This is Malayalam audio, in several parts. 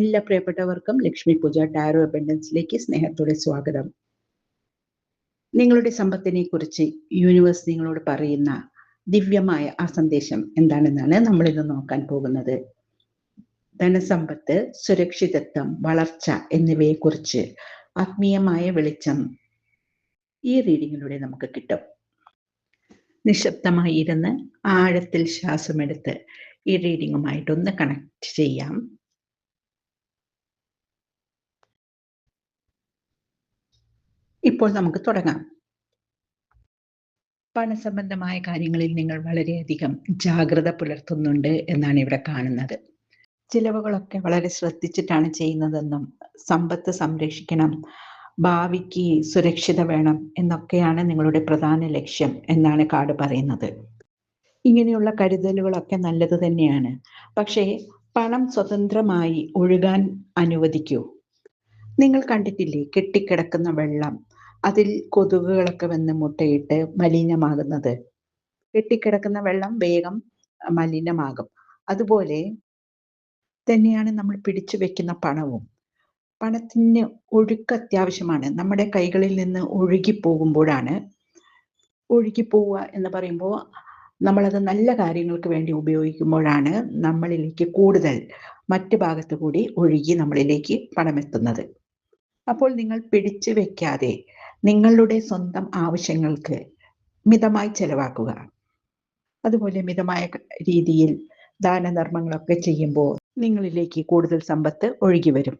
എല്ലാ പ്രിയപ്പെട്ടവർക്കും ലക്ഷ്മി പൂജ ടാരോ അബൻഡൻസിലേക്ക് സ്നേഹത്തോടെ സ്വാഗതം. നിങ്ങളുടെ സമ്പത്തിനെ കുറിച്ച് യൂണിവേഴ്സ് നിങ്ങളോട് പറയുന്ന ദിവ്യമായ ആ സന്ദേശം എന്താണെന്നാണ് നമ്മൾ ഇന്ന് നോക്കാൻ പോകുന്നത്. ധനസമ്പത്ത് സുരക്ഷിതത്വം വളർച്ച എന്നിവയെ കുറിച്ച് ആത്മീയമായ വെളിച്ചം ഈ റീഡിങ്ങിലൂടെ നമുക്ക് കിട്ടും. നിശബ്ദമായി ഇരുന്ന് ആഴത്തിൽ ശ്വാസമെടുത്ത് ഈ റീഡിങ്ങുമായിട്ടൊന്ന് കണക്ട് ചെയ്യാം. ഇപ്പോൾ നമുക്ക് തുടങ്ങാം. പണസംബന്ധമായ കാര്യങ്ങളിൽ നിങ്ങൾ വളരെയധികം ജാഗ്രത പുലർത്തുന്നുണ്ട് എന്നാണ് ഇവിടെ കാണുന്നത്. ചിലവുകളൊക്കെ വളരെ ശ്രദ്ധിച്ചിട്ടാണ് ചെയ്യുന്നതെന്നും സമ്പത്ത് സംരക്ഷിക്കണം ഭാവിക്ക് സുരക്ഷിത വേണം എന്നൊക്കെയാണ് നിങ്ങളുടെ പ്രധാന ലക്ഷ്യം എന്നാണ് കാർഡ് പറയുന്നത്. ഇങ്ങനെയുള്ള കരുതലുകളൊക്കെ നല്ലത് തന്നെയാണ്. പക്ഷേ പണം സ്വതന്ത്രമായി ഒഴുകാൻ അനുവദിക്കൂ. നിങ്ങൾ കണ്ടിട്ടില്ലേ? കെട്ടിക്കിടക്കുന്ന വെള്ളം അതിൽ കൊതുകുകളൊക്കെ വന്ന് മുട്ടയിട്ട് മലിനമാകുന്നത്. കെട്ടിക്കിടക്കുന്ന വെള്ളം വേഗം മലിനമാകും. അതുപോലെ തന്നെയാണ് നമ്മൾ പിടിച്ചു വെക്കുന്ന പണവും. പണത്തിന് ഒഴുക്ക് അത്യാവശ്യമാണ്. നമ്മുടെ കൈകളിൽ നിന്ന് ഒഴുകി പോകുമ്പോഴാണ് ഒഴുകി പോവുക എന്ന് പറയുമ്പോൾ നമ്മളത് നല്ല കാര്യങ്ങൾക്ക് വേണ്ടി ഉപയോഗിക്കുമ്പോഴാണ് നമ്മളിലേക്ക് കൂടുതൽ മറ്റു ഭാഗത്ത് കൂടി ഒഴുകി നമ്മളിലേക്ക് പണമെത്തുന്നത്. അപ്പോൾ നിങ്ങൾ പിടിച്ചു വെക്കാതെ നിങ്ങളുടെ സ്വന്തം ആവശ്യങ്ങൾക്ക് മിതമായി ചെലവാക്കുക. അതുപോലെ മിതമായ രീതിയിൽ ദാനധർമ്മങ്ങളൊക്കെ ചെയ്യുമ്പോൾ നിങ്ങളിലേക്ക് കൂടുതൽ സമ്പത്ത് ഒഴുകി വരും.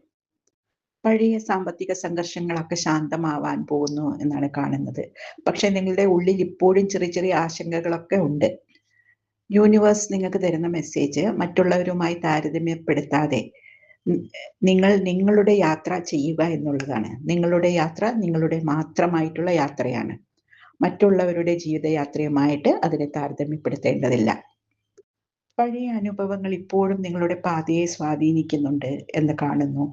പഴയ സാമ്പത്തിക സംഘർഷങ്ങളൊക്കെ ശാന്തമാവാൻ പോകുന്നു എന്നാണ് കാണുന്നത്. പക്ഷെ നിങ്ങളുടെ ഉള്ളിൽ ഇപ്പോഴും ചെറിയ ചെറിയ ആശങ്കകളൊക്കെ ഉണ്ട്. യൂണിവേഴ്സ് നിങ്ങൾക്ക് തരുന്ന മെസ്സേജ് മറ്റുള്ളവരുമായി താരതമ്യപ്പെടുത്താതെ നിങ്ങൾ നിങ്ങളുടെ യാത്ര ചെയ്യുക എന്നുള്ളതാണ്. നിങ്ങളുടെ യാത്ര നിങ്ങളുടെ മാത്രമായിട്ടുള്ള യാത്രയാണ്. മറ്റുള്ളവരുടെ ജീവിതയാത്രയുമായിട്ട് അതിനെ താരതമ്യപ്പെടുത്തേണ്ടതില്ല. പഴയ അനുഭവങ്ങൾ ഇപ്പോഴും നിങ്ങളുടെ പാതയെ സ്വാധീനിക്കുന്നുണ്ട് എന്ന് കാണുന്നു.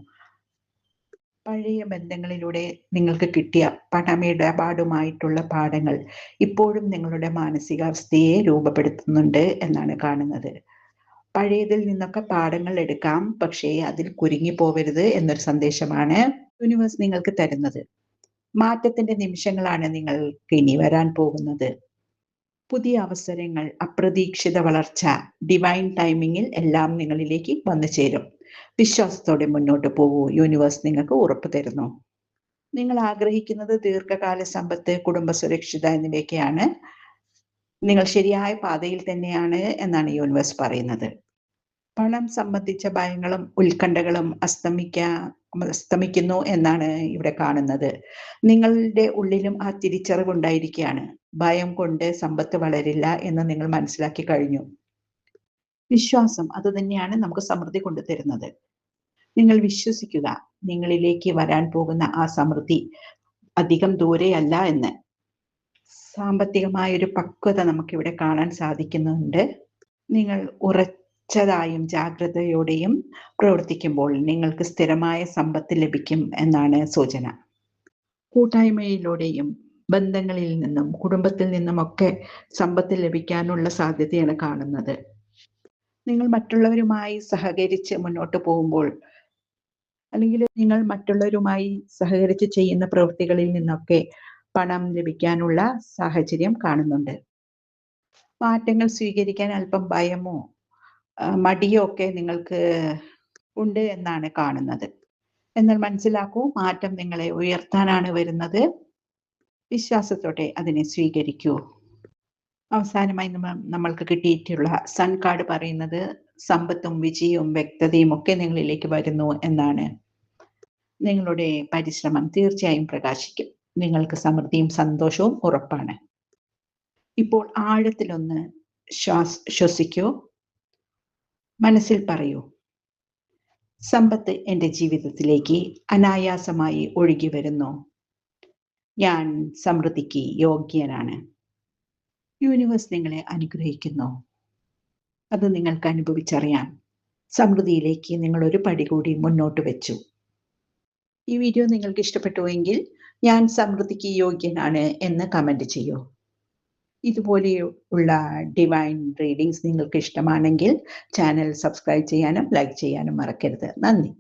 പഴയ ബന്ധങ്ങളിലൂടെ നിങ്ങൾക്ക് കിട്ടിയ പണമിടപാടുമായിട്ടുള്ള പാഠങ്ങൾ ഇപ്പോഴും നിങ്ങളുടെ മാനസികാവസ്ഥയെ രൂപപ്പെടുത്തുന്നുണ്ട് എന്നാണ് കാണുന്നത്. പഴയതിൽ നിന്നൊക്കെ പാഠങ്ങൾ എടുക്കാം. പക്ഷേ അതിൽ കുരുങ്ങി പോവരുത് എന്നൊരു സന്ദേശമാണ് യൂണിവേഴ്സ് നിങ്ങൾക്ക് തരുന്നത്. മാറ്റത്തിന്റെ നിമിഷങ്ങളാണ് നിങ്ങൾക്ക് ഇനി വരാൻ പോകുന്നത്. പുതിയ അവസരങ്ങൾ അപ്രതീക്ഷിത വളർച്ച ഡിവൈൻ ടൈമിങ്ങിൽ എല്ലാം നിങ്ങളിലേക്ക് വന്നു ചേരും. വിശ്വാസത്തോടെ മുന്നോട്ട് പോകൂ. യൂണിവേഴ്സ് നിങ്ങൾക്ക് ഉറപ്പ് തരുന്നു. നിങ്ങൾ ആഗ്രഹിക്കുന്നത് ദീർഘകാല സമ്പത്ത് കുടുംബ സുരക്ഷിത എന്നിവയൊക്കെയാണ്. നിങ്ങൾ ശരിയായ പാതയിൽ തന്നെയാണ് എന്നാണ് യൂണിവേഴ്സ് പറയുന്നത്. പണം സംബന്ധിച്ച ഭയങ്ങളും ഉത്കണ്ഠകളും അസ്തമിക്ക അസ്തമിക്കുന്നു എന്നാണ് ഇവിടെ കാണുന്നത്. നിങ്ങളുടെ ഉള്ളിലും ആ തിരിച്ചറിവുണ്ടായിരിക്കുകയാണ് ഭയം കൊണ്ട് സമ്പത്ത് വളരില്ല എന്ന് നിങ്ങൾ മനസ്സിലാക്കി കഴിഞ്ഞു. വിശ്വാസം അത് തന്നെയാണ് നമുക്ക് സമൃദ്ധി കൊണ്ടുതരുന്നത്. നിങ്ങൾ വിശ്വസിക്കുക. നിങ്ങളിലേക്ക് വരാൻ പോകുന്ന ആ സമൃദ്ധി അധികം ദൂരെയല്ല എന്ന്. സാമ്പത്തികമായ ഒരു പക്വത നമുക്കിവിടെ കാണാൻ സാധിക്കുന്നുണ്ട്. നിങ്ങൾ ഉറച്ചതായും ജാഗ്രതയോടെയും പ്രവർത്തിക്കുമ്പോൾ നിങ്ങൾക്ക് സ്ഥിരമായ സമ്പത്ത് ലഭിക്കും എന്നാണ് സൂചന. കൂട്ടായ്മയിലൂടെയും ബന്ധങ്ങളിൽ നിന്നും കുടുംബത്തിൽ നിന്നുമൊക്കെ സമ്പത്ത് ലഭിക്കാനുള്ള സാധ്യതയാണ് കാണുന്നത്. നിങ്ങൾ മറ്റുള്ളവരുമായി സഹകരിച്ച് മുന്നോട്ട് പോകുമ്പോൾ അല്ലെങ്കിൽ നിങ്ങൾ മറ്റുള്ളവരുമായി സഹകരിച്ച് ചെയ്യുന്ന പ്രവൃത്തികളിൽ നിന്നൊക്കെ പണം ലഭിക്കാനുള്ള സാഹചര്യം കാണുന്നുണ്ട്. മാറ്റങ്ങൾ സ്വീകരിക്കാൻ അല്പം ഭയമോ മടിയോ ഒക്കെ നിങ്ങൾക്ക് ഉണ്ട് എന്നാണ് കാണുന്നത്. എന്നാൽ മനസ്സിലാക്കൂ മാറ്റം നിങ്ങളെ ഉയർത്താനാണ് വരുന്നത്. വിശ്വാസത്തോടെ അതിനെ സ്വീകരിക്കൂ. അവസാനമായി നമ്മൾക്ക് കിട്ടിയിട്ടുള്ള സൺ കാർഡ് പറയുന്നത് സമ്പത്തും വിജയവും വ്യക്തതയും ഒക്കെ നിങ്ങളിലേക്ക് വരുന്നു എന്നാണ്. നിങ്ങളുടെ പരിശ്രമം തീർച്ചയായും പ്രകാശിക്കും. നിങ്ങൾക്ക് സമൃദ്ധിയും സന്തോഷവും ഉറപ്പാണ്. ഇപ്പോൾ ആഴത്തിലൊന്ന് ശ്വാസ് ശ്വസിക്കൂ. മനസ്സിൽ പറയൂ സമ്പത്ത് എന്റെ ജീവിതത്തിലേക്ക് അനായാസമായി ഒഴുകി വരുന്നു. ഞാൻ സമൃദ്ധിക്ക് യോഗ്യനാണ്. യൂണിവേഴ്സ് നിങ്ങളെ അനുഗ്രഹിക്കുന്നു. അത് നിങ്ങൾക്ക് അനുഭവിച്ചറിയാം. സമൃദ്ധിയിലേക്ക് നിങ്ങൾ ഒരു പടി കൂടി മുന്നോട്ട് വെച്ചു. ഈ വീഡിയോ നിങ്ങൾക്ക് ഇഷ്ടപ്പെട്ടുവെങ്കിൽ ഞാൻ സമൃദ്ധിക്ക് യോഗ്യനാണ് എന്ന് കമന്റ് ചെയ്യൂ. ഇതുപോലെയുള്ള ഡിവൈൻ റീഡിങ്സ് നിങ്ങൾക്ക് ഇഷ്ടമാണെങ്കിൽ ചാനൽ സബ്സ്ക്രൈബ് ചെയ്യാനും ലൈക്ക് ചെയ്യാനും മറക്കരുത്. നന്ദി.